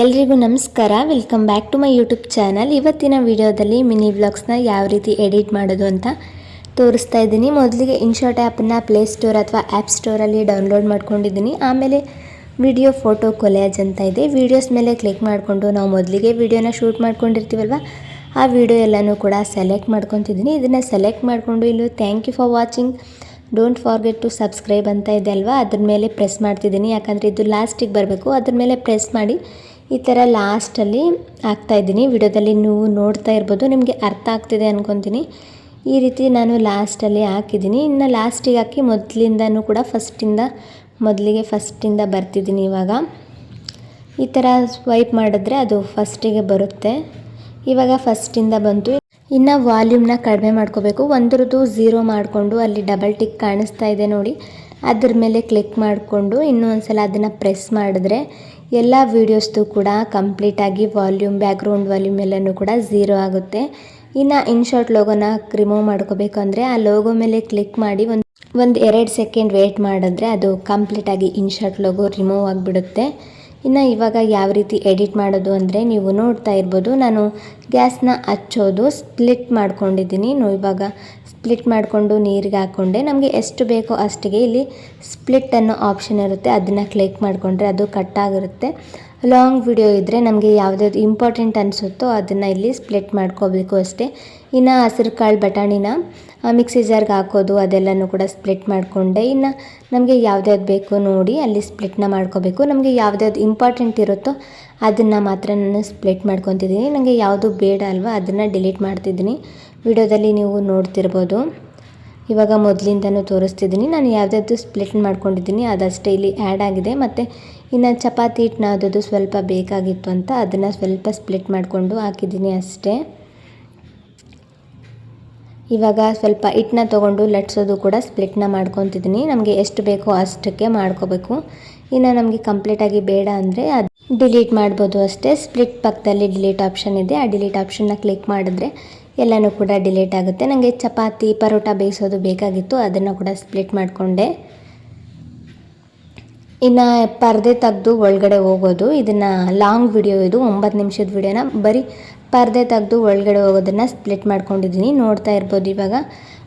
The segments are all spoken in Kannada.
ಎಲ್ರಿಗೂ ನಮಸ್ಕಾರ. Welcome back to my YouTube channel ಇವತ್ತಿನ ವಿಡಿಯೋದಲ್ಲಿ ಮಿನಿ ವ್ಲಾಗ್ಸ್ನ ಯಾವ ರೀತಿ ಎಡಿಟ್ ಮಾಡೋದು ಅಂತ ತೋರಿಸ್ತಾ ಇದ್ದೀನಿ. ಮೊದಲಿಗೆ ಇನ್ಶಾರ್ಟ್ ಆ್ಯಪನ್ನು ಪ್ಲೇಸ್ಟೋರ್ ಅಥವಾ ಆ್ಯಪ್ ಸ್ಟೋರಲ್ಲಿ ಡೌನ್ಲೋಡ್ ಮಾಡ್ಕೊಂಡಿದ್ದೀನಿ. ಆಮೇಲೆ ವಿಡಿಯೋ ಫೋಟೋ ಕೊಲೆಯಾಜ್ ಅಂತ ಇದೆ. ವಿಡಿಯೋಸ್ ಮೇಲೆ ಕ್ಲಿಕ್ ಮಾಡಿಕೊಂಡು ನಾವು ಮೊದಲಿಗೆ ವಿಡಿಯೋನ ಶೂಟ್ ಮಾಡ್ಕೊಂಡಿರ್ತೀವಲ್ವ, ಆ ವಿಡಿಯೋ ಎಲ್ಲನೂ ಕೂಡ ಸೆಲೆಕ್ಟ್ ಮಾಡ್ಕೊತಿದ್ದೀನಿ. ಇದನ್ನು ಸೆಲೆಕ್ಟ್ ಮಾಡಿಕೊಂಡು ಇಲ್ಲೂ thank you for watching don't forget to subscribe ಅಂತ ಇದೆ ಅಲ್ವಾ? ಅದ್ರ ಮೇಲೆ ಪ್ರೆಸ್ ಮಾಡ್ತಿದ್ದೀನಿ. ಯಾಕಂದರೆ ಇದು ಲಾಸ್ಟಿಗೆ ಬರಬೇಕು. ಅದ್ರ ಮೇಲೆ ಪ್ರೆಸ್ ಮಾಡಿ ಈ ಥರ ಲಾಸ್ಟಲ್ಲಿ ಹಾಕ್ತಾಯಿದ್ದೀನಿ ವಿಡಿಯೋದಲ್ಲಿ ನೀವು ನೋಡ್ತಾ ಇರ್ಬೋದು, ನಿಮಗೆ ಅರ್ಥ ಆಗ್ತಿದೆ ಅಂದ್ಕೊತೀನಿ ಈ ರೀತಿ ನಾನು ಲಾಸ್ಟಲ್ಲಿ ಹಾಕಿದ್ದೀನಿ. ಇನ್ನು ಲಾಸ್ಟಿಗೆ ಹಾಕಿ ಮೊದಲಿಂದನೂ ಕೂಡ ಫಸ್ಟಿಂದ ಮೊದಲಿಗೆ ಫಸ್ಟಿಂದ ಬರ್ತಿದ್ದೀನಿ ಇವಾಗ. ಈ ಥರ ಸ್ವೈಪ್ ಮಾಡಿದ್ರೆ ಅದು ಫಸ್ಟಿಗೆ ಬರುತ್ತೆ. ಇವಾಗ ಫಸ್ಟಿಂದ ಬಂತು. ಇನ್ನು ವಾಲ್ಯೂಮ್ನ ಕಡಿಮೆ ಮಾಡ್ಕೋಬೇಕು. ಒಂದರದ್ದು ಝೀರೋ ಮಾಡಿಕೊಂಡು ಅಲ್ಲಿ ಡಬಲ್ ಟಿಕ್ ಕಾಣಿಸ್ತಾ ಇದೆ ನೋಡಿ. ಅದ್ರ ಮೇಲೆ ಕ್ಲಿಕ್ ಮಾಡಿಕೊಂಡು ಇನ್ನೂ ಒಂದು ಸಲ ಅದನ್ನು ಪ್ರೆಸ್ ಮಾಡಿದ್ರೆ ಎಲ್ಲ ವೀಡಿಯೋಸ್ದು ಕೂಡ ಕಂಪ್ಲೀಟಾಗಿ ವಾಲ್ಯೂಮ್ ಬ್ಯಾಕ್ಗ್ರೌಂಡ್ ವಾಲ್ಯೂಮ್ ಎಲ್ಲನೂ ಕೂಡ ಝೀರೋ ಆಗುತ್ತೆ. ಇನ್ನು ಇನ್ಶಾರ್ಟ್ ಲೋಗೋನ ರಿಮೂವ್ ಮಾಡ್ಕೋಬೇಕು ಅಂದರೆ ಆ ಲೋಗೋ ಮೇಲೆ ಕ್ಲಿಕ್ ಮಾಡಿ ಒಂದು ಒಂದು ಎರಡು ಸೆಕೆಂಡ್ ವೇಟ್ ಮಾಡಿದ್ರೆ ಅದು ಕಂಪ್ಲೀಟಾಗಿ ಇನ್ಶಾರ್ಟ್ ಲೋಗೋ ರಿಮೂವ್ ಆಗಿಬಿಡುತ್ತೆ. ಇನ್ನು ಇವಾಗ ಯಾವ ರೀತಿ ಎಡಿಟ್ ಮಾಡೋದು ಅಂದರೆ ನೀವು ನೋಡ್ತಾ ಇರ್ಬೋದು, ನಾನು ಗ್ಯಾಸ್ನ ಹಚ್ಚೋದು ಸ್ಪ್ಲಿಟ್ ಮಾಡ್ಕೊಂಡಿದ್ದೀನಿ. ಇವಾಗ ಸ್ಪ್ಲಿಟ್ ಮಾಡಿಕೊಂಡು ನೀರಿಗೆ ಹಾಕ್ಕೊಂಡೆ ನಮಗೆ ಎಷ್ಟು ಬೇಕೋ ಅಷ್ಟಿಗೆ ಇಲ್ಲಿ ಸ್ಪ್ಲಿಟ್ ಅನ್ನೋ ಆಪ್ಷನ್ ಇರುತ್ತೆ. ಅದನ್ನು ಕ್ಲಿಕ್ ಮಾಡಿಕೊಂಡ್ರೆ ಅದು ಕಟ್ಟಾಗಿರುತ್ತೆ ಲಾಂಗ್ ವಿಡಿಯೋ ಇದ್ದರೆ ನಮಗೆ ಯಾವುದ್ಯಾವ್ದು ಇಂಪಾರ್ಟೆಂಟ್ ಅನಿಸುತ್ತೋ ಅದನ್ನು ಇಲ್ಲಿ ಸ್ಪ್ಲಿಟ್ ಮಾಡ್ಕೋಬೇಕು ಅಷ್ಟೇ. ಇನ್ನು ಹಸಿರು ಕಾಳು ಬಟಾಣಿನ ಮಿಕ್ಸಿ ಜಾರ್ಗೆ ಹಾಕೋದು, ಅದೆಲ್ಲನೂ ಕೂಡ ಸ್ಪ್ಲಿಟ್ ಮಾಡಿಕೊಂಡೆ. ಇನ್ನು ನಮಗೆ ಯಾವ್ದ್ಯಾವ್ದು ಬೇಕು ನೋಡಿ ಅಲ್ಲಿ ಸ್ಪ್ಲಿಟ್ನ ಮಾಡ್ಕೋಬೇಕು ನಮಗೆ ಯಾವ್ದ್ಯಾವ್ದು ಇಂಪಾರ್ಟೆಂಟ್ ಇರುತ್ತೋ ಅದನ್ನು ಮಾತ್ರ ನಾನು ಸ್ಪ್ಲಿಟ್ ಮಾಡ್ಕೊತಿದ್ದೀನಿ. ನನಗೆ ಯಾವುದು ಬೇಡ ಅಲ್ವಾ, ಅದನ್ನು ಡಿಲೀಟ್ ಮಾಡ್ತಿದ್ದೀನಿ. ವಿಡಿಯೋದಲ್ಲಿ ನೀವು ನೋಡ್ತಿರ್ಬೋದು. ಇವಾಗ ಮೊದಲಿಂದನೂ ತೋರಿಸ್ತಿದ್ದೀನಿ. ನಾನು ಯಾವುದಾದ್ರು ಸ್ಪ್ಲಿಟ್ ಮಾಡ್ಕೊಂಡಿದ್ದೀನಿ, ಅದಷ್ಟೇ ಇಲ್ಲಿ ಆ್ಯಡ್ ಆಗಿದೆ. ಮತ್ತು ಇನ್ನು ಚಪಾತಿ ಹಿಟ್ಟು ನಾದೋದು ಸ್ವಲ್ಪ ಬೇಕಾಗಿತ್ತು ಅಂತ ಅದನ್ನು ಸ್ವಲ್ಪ ಸ್ಪ್ಲಿಟ್ ಮಾಡಿಕೊಂಡು ಹಾಕಿದ್ದೀನಿ ಅಷ್ಟೇ. ಇವಾಗ ಸ್ವಲ್ಪ ಹಿಟ್ಟನ್ನ ತೊಗೊಂಡು ಲಟ್ಸೋದು ಕೂಡ ಸ್ಪ್ಲಿಟ್ನ ಮಾಡ್ಕೊತಿದ್ದೀನಿ. ನಮಗೆ ಎಷ್ಟು ಬೇಕೋ ಅಷ್ಟಕ್ಕೆ ಮಾಡ್ಕೋಬೇಕು. ಇನ್ನು ನಮಗೆ ಕಂಪ್ಲೀಟಾಗಿ ಬೇಡ ಅಂದರೆ ಅದು ಡಿಲೀಟ್ ಮಾಡ್ಬೋದು ಅಷ್ಟೇ. ಸ್ಪ್ಲಿಟ್ ಪಕ್ಕದಲ್ಲಿ ಡಿಲೀಟ್ ಆಪ್ಷನ್ ಇದೆ. ಆ ಡಿಲೀಟ್ ಆಪ್ಷನ್ನ ಕ್ಲಿಕ್ ಮಾಡಿದ್ರೆ ಎಲ್ಲನೂ ಕೂಡ ಡಿಲೀಟ್ ಆಗುತ್ತೆ. ನನಗೆ ಚಪಾತಿ, ಪರೋಟ ಬೇಯಿಸೋದು ಬೇಕಾಗಿತ್ತು. ಅದನ್ನು ಕೂಡ ಸ್ಪ್ಲಿಟ್ ಮಾಡಿಕೊಂಡೆ. ಇನ್ನು ಪರದೆ ತೆಗೆದು ಒಳಗಡೆ ಹೋಗೋದು. ಇದನ್ನು ಲಾಂಗ್ ವಿಡಿಯೋ ಇದು, ಒಂಬತ್ತು ನಿಮಿಷದ ವಿಡಿಯೋನ ಬರೀ ಪರದೆ ತೆಗೆದು ಒಳಗಡೆ ಹೋಗೋದನ್ನು ಸ್ಪ್ಲಿಟ್ ಮಾಡ್ಕೊಂಡಿದ್ದೀನಿ ನೋಡ್ತಾ ಇರ್ಬೋದು ಇವಾಗ.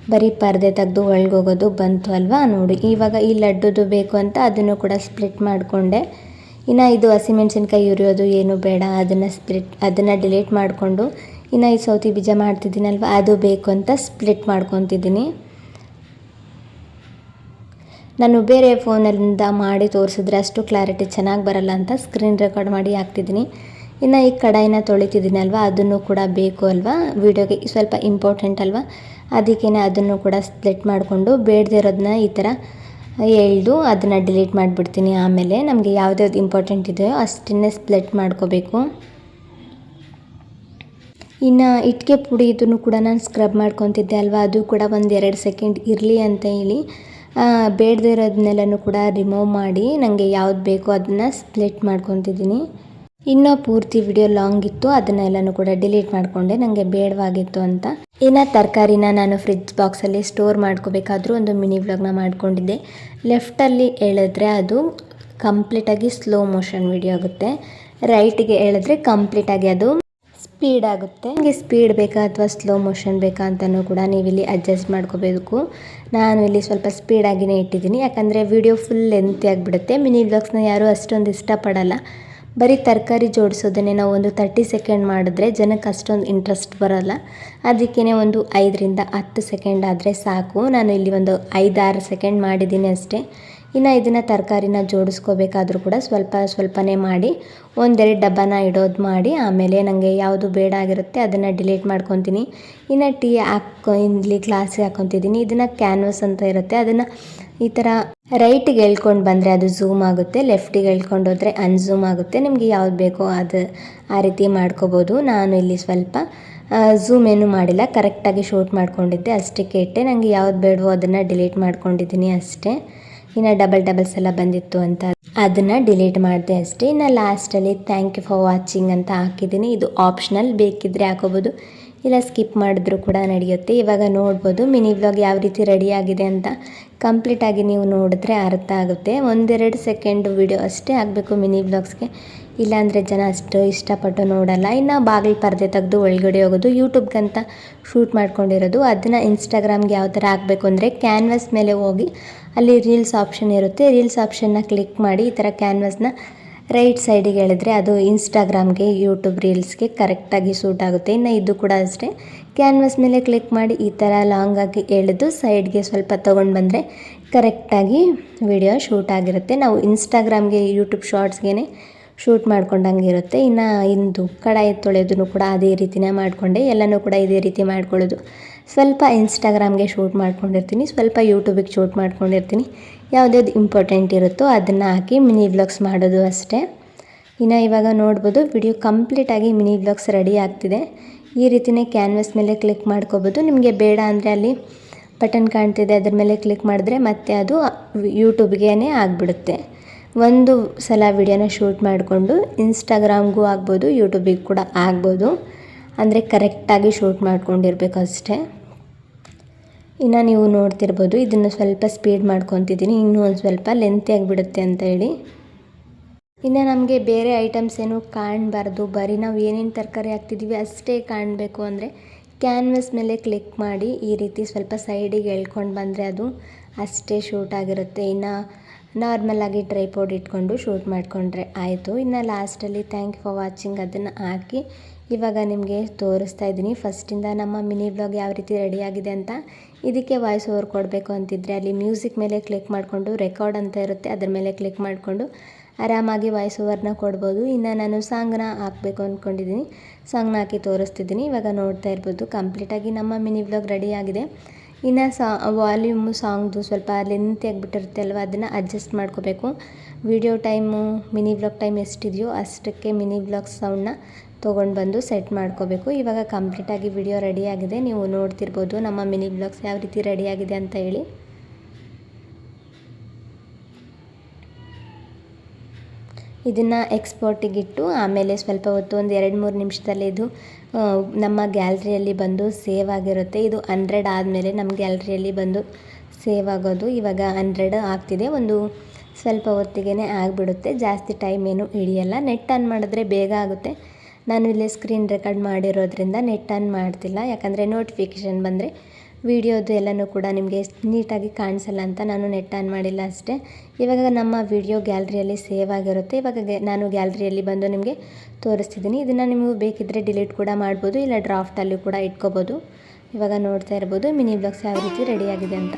ಬರೀ ಪರದೆ ತೆಗೆದು ಒಳಗೆ ಹೋಗೋದು ಬಂತು ಅಲ್ವಾ? ನೋಡಿ, ಇವಾಗ ಈ ಲಡ್ಡುದು ಬೇಕು ಅಂತ ಅದನ್ನು ಕೂಡ ಸ್ಪ್ಲಿಟ್ ಮಾಡಿಕೊಂಡೆ. ಇನ್ನು ಇದು ಹಸಿಮೆಣ್ಸಿನ್ಕಾಯಿ ಉರಿಯೋದು ಏನು ಬೇಡ. ಅದನ್ನು ಸ್ಪ್ಲಿಟ್ ಅದನ್ನು ಡಿಲೀಟ್ ಮಾಡಿಕೊಂಡು ಇನ್ನು ಈ ಸೌತಿ ಬೀಜ ಮಾಡ್ತಿದ್ದೀನಲ್ವ, ಅದು ಬೇಕು ಅಂತ ಸ್ಪ್ಲಿಟ್ ಮಾಡ್ಕೊತಿದ್ದೀನಿ. ನಾನು ಬೇರೆ ಫೋನಲ್ಲಿಂದ ಮಾಡಿ ತೋರಿಸಿದ್ರೆ ಅಷ್ಟು ಕ್ಲಾರಿಟಿ ಚೆನ್ನಾಗಿ ಬರಲ್ಲ ಅಂತ ಸ್ಕ್ರೀನ್ ರೆಕಾರ್ಡ್ ಮಾಡಿ ಹಾಕ್ತಿದ್ದೀನಿ. ಇನ್ನು ಈ ಕಡಾಯಿನ ತೊಳಿತಿದ್ದೀನಲ್ವ, ಅದನ್ನು ಕೂಡ ಬೇಕು ಅಲ್ವಾ? ವೀಡಿಯೋಗೆ ಸ್ವಲ್ಪ ಇಂಪಾರ್ಟೆಂಟ್ ಅಲ್ವಾ? ಅದಕ್ಕೇ ಅದನ್ನು ಕೂಡ ಸ್ಪ್ಲಿಟ್ ಮಾಡಿಕೊಂಡು ಬೇಡದೇ ಇರೋದನ್ನ ಈ ಥರ ಎಳ್ದು ಅದನ್ನು ಡಿಲೀಟ್ ಮಾಡಿಬಿಡ್ತೀನಿ. ಆಮೇಲೆ ನಮಗೆ ಯಾವ್ದು ಇಂಪಾರ್ಟೆಂಟ್ ಇದೆಯೋ ಅಷ್ಟನ್ನೇ ಸ್ಪ್ಲಿಟ್ ಮಾಡ್ಕೋಬೇಕು. ಇನ್ನು ಇಟ್ಟಿಗೆ ಪುಡಿ ಇದನ್ನು ಕೂಡ ನಾನು ಸ್ಕ್ರಬ್ ಮಾಡ್ಕೊತಿದ್ದೆ ಅಲ್ವಾ? ಅದು ಕೂಡ ಒಂದು ಎರಡು ಸೆಕೆಂಡ್ ಇರಲಿ ಅಂತ ಹೇಳಿ. ಬೇಡದೇ ಇರೋದನ್ನೆಲ್ಲನೂ ಕೂಡ ರಿಮೂವ್ ಮಾಡಿ ನನಗೆ ಯಾವ್ದು ಬೇಕೋ ಅದನ್ನು ಸ್ಪ್ಲಿಟ್ ಮಾಡ್ಕೊತಿದ್ದೀನಿ. ಇನ್ನೂ ಪೂರ್ತಿ ವಿಡಿಯೋ ಲಾಂಗ್ ಇತ್ತು, ಅದನ್ನೆಲ್ಲನೂ ಕೂಡ ಡಿಲೀಟ್ ಮಾಡಿಕೊಂಡೆ. ನನಗೆ ಬೇಡವಾಗಿತ್ತು ಅಂತ. ಇನ್ನು ತರಕಾರಿನ ನಾನು ಫ್ರಿಜ್ ಬಾಕ್ಸಲ್ಲಿ ಸ್ಟೋರ್ ಮಾಡ್ಕೋಬೇಕಾದ್ರೂ ಒಂದು ಮಿನಿ ವ್ಲಾಗ್ನ ಮಾಡ್ಕೊಂಡಿದ್ದೆ. ಲೆಫ್ಟಲ್ಲಿ ಹೇಳಿದ್ರೆ ಅದು ಕಂಪ್ಲೀಟಾಗಿ ಸ್ಲೋ ಮೋಷನ್ ವಿಡಿಯೋ ಆಗುತ್ತೆ. ರೈಟಿಗೆ ಹೇಳಿದ್ರೆ ಕಂಪ್ಲೀಟಾಗಿ ಅದು ಸ್ಪೀಡ್ ಆಗುತ್ತೆ. ನಿಮಗೆ ಸ್ಪೀಡ್ ಬೇಕಾ ಅಥವಾ ಸ್ಲೋ ಮೋಷನ್ ಬೇಕಾ ಅಂತಲೂ ಕೂಡ ನೀವಿಲ್ಲಿ ಅಡ್ಜಸ್ಟ್ ಮಾಡ್ಕೋಬೇಕು. ನಾನು ಇಲ್ಲಿ ಸ್ವಲ್ಪ ಸ್ಪೀಡಾಗಿಯೇ ಇಟ್ಟಿದ್ದೀನಿ. ಯಾಕಂದರೆ ವಿಡಿಯೋ ಫುಲ್ ಲೆಂತ್ ಆಗಿಬಿಡುತ್ತೆ. ಮಿನಿ ಬ್ಲಾಗ್ಸ್ನ ಯಾರೂ ಅಷ್ಟೊಂದು ಇಷ್ಟಪಡಲ್ಲ. ಬರೀ ತರಕಾರಿ ಜೋಡಿಸೋದನ್ನೇ ನಾವು ಒಂದು ತರ್ಟಿ ಸೆಕೆಂಡ್ ಮಾಡಿದ್ರೆ ಜನಕ್ಕೆ ಅಷ್ಟೊಂದು ಇಂಟ್ರೆಸ್ಟ್ ಬರೋಲ್ಲ. ಅದಕ್ಕೇ ಒಂದು ಐದರಿಂದ ಹತ್ತು ಸೆಕೆಂಡ್ ಆದರೆ ಸಾಕು. ನಾನು ಇಲ್ಲಿ ಒಂದು ಐದಾರು ಸೆಕೆಂಡ್ ಮಾಡಿದ್ದೀನಿ ಅಷ್ಟೇ. ಇನ್ನು ಇದನ್ನು ತರಕಾರಿನ ಜೋಡಿಸ್ಕೋಬೇಕಾದ್ರೂ ಕೂಡ ಸ್ವಲ್ಪ ಸ್ವಲ್ಪನೇ ಮಾಡಿ, ಒಂದೆರಡು ಡಬ್ಬನ ಇಡೋದು ಮಾಡಿ, ಆಮೇಲೆ ನನಗೆ ಯಾವುದು ಬೇಡ ಆಗಿರುತ್ತೆ ಅದನ್ನು ಡಿಲೀಟ್ ಮಾಡ್ಕೊತೀನಿ. ಇನ್ನು ಟೀ ಹಾಕೊ, ಇಲ್ಲಿ ಗ್ಲಾಸಿಗೆ ಹಾಕೊತಿದ್ದೀನಿ. ಇದನ್ನು ಕ್ಯಾನ್ವಸ್ ಅಂತ ಇರುತ್ತೆ. ಅದನ್ನು ಈ ಥರ ರೈಟಿಗೆ ಹೇಳ್ಕೊಂಡು ಬಂದರೆ ಅದು ಝೂಮ್ ಆಗುತ್ತೆ, ಲೆಫ್ಟಿಗೆ ಎಳ್ಕೊಂಡು ಹೋದರೆ ಅನ್ಝೂಮ್ ಆಗುತ್ತೆ. ನಿಮಗೆ ಯಾವ್ದು ಬೇಕೋ ಅದು ಆ ರೀತಿ ಮಾಡ್ಕೋಬೋದು. ನಾನು ಇಲ್ಲಿ ಸ್ವಲ್ಪ ಝೂಮ್ ಏನೂ ಮಾಡಿಲ್ಲ. ಕರೆಕ್ಟಾಗಿ ಶೂಟ್ ಮಾಡ್ಕೊಂಡಿದ್ದೆ ಅಷ್ಟಕ್ಕೆ ಇಟ್ಟೆ ನನಗೆ ಯಾವ್ದು ಬೇಡವೋ ಅದನ್ನು ಡಿಲೀಟ್ ಮಾಡ್ಕೊಂಡಿದ್ದೀನಿ ಅಷ್ಟೇ. ಇನ್ನು ಡಬಲ್ ಡಬಲ್ಸ್ ಎಲ್ಲ ಬಂದಿತ್ತು ಅಂತ ಅದನ್ನು ಡಿಲೀಟ್ ಮಾಡಿದೆ ಅಷ್ಟೇ. ಇನ್ನು ಲಾಸ್ಟಲ್ಲಿ ಥ್ಯಾಂಕ್ ಯು ಫಾರ್ ವಾಚಿಂಗ್ ಅಂತ ಹಾಕಿದ್ದೀನಿ. ಇದು ಆಪ್ಷನಲ್ ಬೇಕಿದ್ದರೆ ಹಾಕೋಬೋದು. ಇಲ್ಲ ಸ್ಕಿಪ್ ಮಾಡಿದ್ರು ಕೂಡ ನಡೆಯುತ್ತೆ. ಇವಾಗ ನೋಡ್ಬೋದು ಮಿನಿ ವ್ಲಾಗ್ ಯಾವ ರೀತಿ ರೆಡಿ ಆಗಿದೆ ಅಂತ. ಕಂಪ್ಲೀಟಾಗಿ ನೀವು ನೋಡಿದ್ರೆ ಅರ್ಥ ಆಗುತ್ತೆ. ಒಂದೆರಡು ಸೆಕೆಂಡ್ ವಿಡಿಯೋ ಅಷ್ಟೇ ಆಗಬೇಕು ಮಿನಿ ಬ್ಲಾಗ್ಸ್ಗೆ ಇಲ್ಲಾಂದರೆ ಜನ ಅಷ್ಟು ಇಷ್ಟಪಟ್ಟು ನೋಡಲ್ಲ. ಇನ್ನು ಬಾಗಿಲು ಪರದೆ ತೆಗೆದು ಒಳಗಡೆ ಹೋಗೋದು ಯೂಟ್ಯೂಬ್ಗಂತ ಶೂಟ್ ಮಾಡ್ಕೊಂಡಿರೋದು. ಅದನ್ನು ಇನ್ಸ್ಟಾಗ್ರಾಮ್ಗೆ ಯಾವ ಥರ ಹಾಕಬೇಕು ಅಂದರೆ ಕ್ಯಾನ್ವಸ್ ಮೇಲೆ ಹೋಗಿ ಅಲ್ಲಿ ರೀಲ್ಸ್ ಆಪ್ಷನ್ ಇರುತ್ತೆ. ರೀಲ್ಸ್ ಆಪ್ಷನ್ನ ಕ್ಲಿಕ್ ಮಾಡಿ ಈ ಥರ ಕ್ಯಾನ್ವಸ್ನ ರೈಟ್ ಸೈಡಿಗೆ ಎಳೆದ್ರೆ ಅದು ಇನ್ಸ್ಟಾಗ್ರಾಮ್ಗೆ ಯೂಟ್ಯೂಬ್ ರೀಲ್ಸ್ಗೆ ಕರೆಕ್ಟಾಗಿ ಸೂಟ್ ಆಗುತ್ತೆ. ಇನ್ನು ಇದು ಕೂಡ ಅಷ್ಟೇ. ಕ್ಯಾನ್ವಸ್ ಮೇಲೆ ಕ್ಲಿಕ್ ಮಾಡಿ ಈ ಥರ ಲಾಂಗಾಗಿ ಎಳೆದು ಸೈಡ್ಗೆ ಸ್ವಲ್ಪ ತೊಗೊಂಡು ಬಂದರೆ ಕರೆಕ್ಟಾಗಿ ವಿಡಿಯೋ ಶೂಟ್ ಆಗಿರುತ್ತೆ. ನಾವು ಇನ್ಸ್ಟಾಗ್ರಾಮ್ಗೆ ಯೂಟ್ಯೂಬ್ ಶಾರ್ಟ್ಸ್ಗೆ ಶೂಟ್ ಮಾಡ್ಕೊಂಡಂಗೆ ಇರುತ್ತೆ ಇನ್ನು ಇಂದು ಕಡಾಯಿ ತೊಳೆಯೋದನ್ನು ಕೂಡ ಅದೇ ರೀತಿನೇ ಮಾಡಿಕೊಂಡೆ. ಎಲ್ಲನೂ ಕೂಡ ಇದೇ ರೀತಿ ಮಾಡ್ಕೊಳ್ಳೋದು. ಸ್ವಲ್ಪ ಇನ್ಸ್ಟಾಗ್ರಾಮ್ಗೆ ಶೂಟ್ ಮಾಡ್ಕೊಂಡಿರ್ತೀನಿ. ಸ್ವಲ್ಪ ಯೂಟ್ಯೂಬಿಗೆ ಶೂಟ್ ಮಾಡ್ಕೊಂಡಿರ್ತೀನಿ. ಯಾವುದ್ಯಾವ್ದು ಇಂಪಾರ್ಟೆಂಟ್ ಇರುತ್ತೋ ಅದನ್ನು ಹಾಕಿ ಮಿನಿ ವ್ಲಾಗ್ಸ್ ಮಾಡೋದು ಅಷ್ಟೇ. ಇನ್ನು ಇವಾಗ ನೋಡ್ಬೋದು ವಿಡಿಯೋ ಕಂಪ್ಲೀಟಾಗಿ ಮಿನಿ ವ್ಲಾಗ್ಸ್ ರೆಡಿ ಆಗ್ತಿದೆ. ಈ ರೀತಿಯೇ ಕ್ಯಾನ್ವಸ್ ಮೇಲೆ ಕ್ಲಿಕ್ ಮಾಡ್ಕೋಬೋದು. ನಿಮಗೆ ಬೇಡ ಅಂದರೆ ಅಲ್ಲಿ ಬಟನ್ ಕಾಣ್ತಿದೆ, ಅದ್ರ ಮೇಲೆ ಕ್ಲಿಕ್ ಮಾಡಿದ್ರೆ ಮತ್ತೆ ಅದು ಯೂಟ್ಯೂಬ್ಗೇ ಆಗಿಬಿಡುತ್ತೆ. ಒಂದು ಸಲ ವಿಡಿಯೋನ ಶೂಟ್ ಮಾಡಿಕೊಂಡು ಇನ್ಸ್ಟಾಗ್ರಾಮ್ಗೂ ಆಗ್ಬೋದು ಯೂಟ್ಯೂಬಿಗೆ ಕೂಡ ಆಗ್ಬೋದು. ಅಂದರೆ ಕರೆಕ್ಟಾಗಿ ಶೂಟ್ ಮಾಡ್ಕೊಂಡಿರ್ಬೇಕು ಅಷ್ಟೇ. ಇನ್ನು ನೀವು ನೋಡ್ತಿರ್ಬೋದು, ಇದನ್ನು ಸ್ವಲ್ಪ ಸ್ಪೀಡ್ ಮಾಡ್ಕೊತಿದ್ದೀನಿ. ಇನ್ನೂ ಒಂದು ಸ್ವಲ್ಪ ಲೆಂತಿ ಆಗಿಬಿಡುತ್ತೆ ಅಂತ ಹೇಳಿ. ಇನ್ನು ನಮಗೆ ಬೇರೆ ಐಟಮ್ಸ್ ಏನು ಕಾಣಬಾರ್ದು. ಬರೀ ನಾವು ಏನೇನು ತರಕಾರಿ ಹಾಕ್ತಿದ್ದೀವಿ ಅಷ್ಟೇ ಕಾಣಬೇಕು ಅಂದರೆ ಕ್ಯಾನ್ವಸ್ ಮೇಲೆ ಕ್ಲಿಕ್ ಮಾಡಿ ಈ ರೀತಿ ಸ್ವಲ್ಪ ಸೈಡಿಗೆ ಎಳ್ಕೊಂಡು ಬಂದರೆ ಅದು ಅಷ್ಟೇ ಶೂಟ್ ಆಗಿರುತ್ತೆ. ಇನ್ನು ನಾರ್ಮಲಾಗಿ ಟ್ರೈಪೋಡ್ ಇಟ್ಕೊಂಡು ಶೂಟ್ ಮಾಡಿಕೊಂಡ್ರೆ ಆಯಿತು. ಇನ್ನು ಲಾಸ್ಟಲ್ಲಿ ಥ್ಯಾಂಕ್ ಯು ಫಾರ್ ವಾಚಿಂಗ್ ಅದನ್ನು ಹಾಕಿ. ಇವಾಗ ನಿಮಗೆ ತೋರಿಸ್ತಾ ಇದ್ದೀನಿ. ಫಸ್ಟಿಂದ ನಮ್ಮ ಮಿನಿ ಬ್ಲಾಗ್ ಯಾವ ರೀತಿ ರೆಡಿಯಾಗಿದೆ ಅಂತ. ಇದಕ್ಕೆ ವಾಯ್ಸ್ ಓವರ್ ಕೊಡಬೇಕು ಅಂತಿದ್ರೆ ಅಲ್ಲಿ ಮ್ಯೂಸಿಕ್ ಮೇಲೆ ಕ್ಲಿಕ್ ಮಾಡಿಕೊಂಡು ರೆಕಾರ್ಡ್ ಅಂತ ಇರುತ್ತೆ. ಅದ್ರ ಮೇಲೆ ಕ್ಲಿಕ್ ಮಾಡಿಕೊಂಡು ಆರಾಮಾಗಿ ವಾಯ್ಸ್ ಓವರ್ನ ಕೊಡ್ಬೋದು. ಇನ್ನು ನಾನು ಸಾಂಗ್ನ ಹಾಕಬೇಕು ಅಂದ್ಕೊಂಡಿದ್ದೀನಿ ಸಾಂಗ್ನ ಹಾಕಿ ತೋರಿಸ್ತಿದ್ದೀನಿ. ಇವಾಗ ನೋಡ್ತಾ ಇರ್ಬೋದು. ಕಂಪ್ಲೀಟಾಗಿ ನಮ್ಮ ಮಿನಿ ವ್ಲಾಗ್ ರೆಡಿ ಆಗಿದೆ. ಇನ್ನು ಸಾ ವಾಲ್ಯೂಮು ಸಾಂಗ್ದು ಸ್ವಲ್ಪ ಲೆಂತಿ ಆಗಿಬಿಟ್ಟಿರುತ್ತೆ ಅಲ್ವ, ಅದನ್ನು ಅಡ್ಜಸ್ಟ್ ಮಾಡ್ಕೋಬೇಕು. Video time mini vlog time ಎಷ್ಟಿದೆಯೋ ಅಷ್ಟಕ್ಕೆ ಮಿನಿ ವ್ಲಾಗ್ ಸೌಂಡನ್ನ ತೊಗೊಂಡು ಬಂದು ಸೆಟ್ ಮಾಡ್ಕೋಬೇಕು. ಇವಾಗ ಕಂಪ್ಲೀಟಾಗಿ ವಿಡಿಯೋ ರೆಡಿಯಾಗಿದೆ ನೀವು ನೋಡ್ತಿರ್ಬೋದು ನಮ್ಮ ಮಿನಿ ಬ್ಲಾಗ್ಸ್ ಯಾವ ರೀತಿ ರೆಡಿಯಾಗಿದೆ ಅಂತ ಹೇಳಿ. ಇದನ್ನು ಎಕ್ಸ್ಪೋರ್ಟಿಗಿಟ್ಟು ಆಮೇಲೆ ಸ್ವಲ್ಪ ಹೊತ್ತು ಒಂದು ಎರಡು ಮೂರು ನಿಮಿಷದಲ್ಲಿ ಇದು ನಮ್ಮ ಗ್ಯಾಲ್ರಿಯಲ್ಲಿ ಬಂದು ಸೇವ್ ಆಗಿರುತ್ತೆ. ಇದು ಹಂಡ್ರೆಡ್ ಆದಮೇಲೆ ನಮ್ಮ ಗ್ಯಾಲ್ರಿಯಲ್ಲಿ ಬಂದು ಸೇವ್ ಆಗೋದು ಇವಾಗ ಹಂಡ್ರೆಡ್ ಆಗ್ತಿದೆ. ಒಂದು ಸ್ವಲ್ಪ ಹೊತ್ತಿಗೆ ಆಗಿಬಿಡುತ್ತೆ. ಜಾಸ್ತಿ ಟೈಮ್ ಏನು ಹಿಡಿಯಲ್ಲ. ನೆಟ್ ಆನ್ ಮಾಡಿದ್ರೆ ಬೇಗ ಆಗುತ್ತೆ. ನಾನು ಇಲ್ಲಿ ಸ್ಕ್ರೀನ್ ರೆಕಾರ್ಡ್ ಮಾಡಿರೋದ್ರಿಂದ ನೆಟ್ ಆನ್ ಮಾಡ್ತಿಲ್ಲ. ಯಾಕಂದರೆ ನೋಟಿಫಿಕೇಷನ್ ಬಂದರೆ ವೀಡಿಯೋದು ಎಲ್ಲನೂ ಕೂಡ ನಿಮಗೆ ನೀಟಾಗಿ ಕಾಣಿಸಲ್ಲ ಅಂತ ನಾನು ನೆಟ್ ಆನ್ ಮಾಡಿಲ್ಲ ಅಷ್ಟೇ. ಇವಾಗ ನಮ್ಮ ವಿಡಿಯೋ ಗ್ಯಾಲ್ರಿಯಲ್ಲಿ ಸೇವ್ ಆಗಿರುತ್ತೆ. ಇವಾಗ ನಾನು ಗ್ಯಾಲ್ರಿಯಲ್ಲಿ ಬಂದು ನಿಮಗೆ ತೋರಿಸ್ತಿದ್ದೀನಿ. ಇದನ್ನು ನಿಮಗೆ ಬೇಕಿದ್ದರೆ ಡಿಲೀಟ್ ಕೂಡ ಮಾಡ್ಬೋದು, ಇಲ್ಲ ಡ್ರಾಫ್ಟಲ್ಲಿ ಕೂಡ ಇಟ್ಕೋಬೋದು. ಇವಾಗ ನೋಡ್ತಾ ಇರ್ಬೋದು, ಮಿನಿ ಬ್ಲಾಗ್ಸ್ ಯಾವ ರೀತಿ ರೆಡಿಯಾಗಿದೆ ಅಂತ.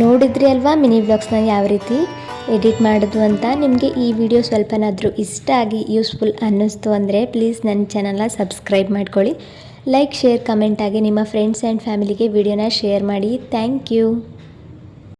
ನೋಡಿದ್ರಿ ಅಲ್ವಾ ಮಿನಿ ವ್ಲಾಗ್ಸ್ನ ಯಾವ ರೀತಿ? ಎಡಿಟ್ ಮಾಡೋದು ಅಂತ. ನಿಮಗೆ ಈ ವಿಡಿಯೋ ಸ್ವಲ್ಪನಾದರೂ ಇಷ್ಟ ಆಗಿ ಯೂಸ್ಫುಲ್ ಅನ್ನಿಸ್ತು ಅಂದರೆ ಪ್ಲೀಸ್ ನನ್ನ ಚಾನಲ್ನ ಸಬ್ಸ್ಕ್ರೈಬ್ ಮಾಡ್ಕೊಳ್ಳಿ. ಲೈಕ್, ಶೇರ್ ಕಮೆಂಟಾಗಿ ನಿಮ್ಮ ಫ್ರೆಂಡ್ಸ್ ಆ್ಯಂಡ್ ಫ್ಯಾಮಿಲಿಗೆ ವಿಡಿಯೋನ ಶೇರ್ ಮಾಡಿ. Thank you.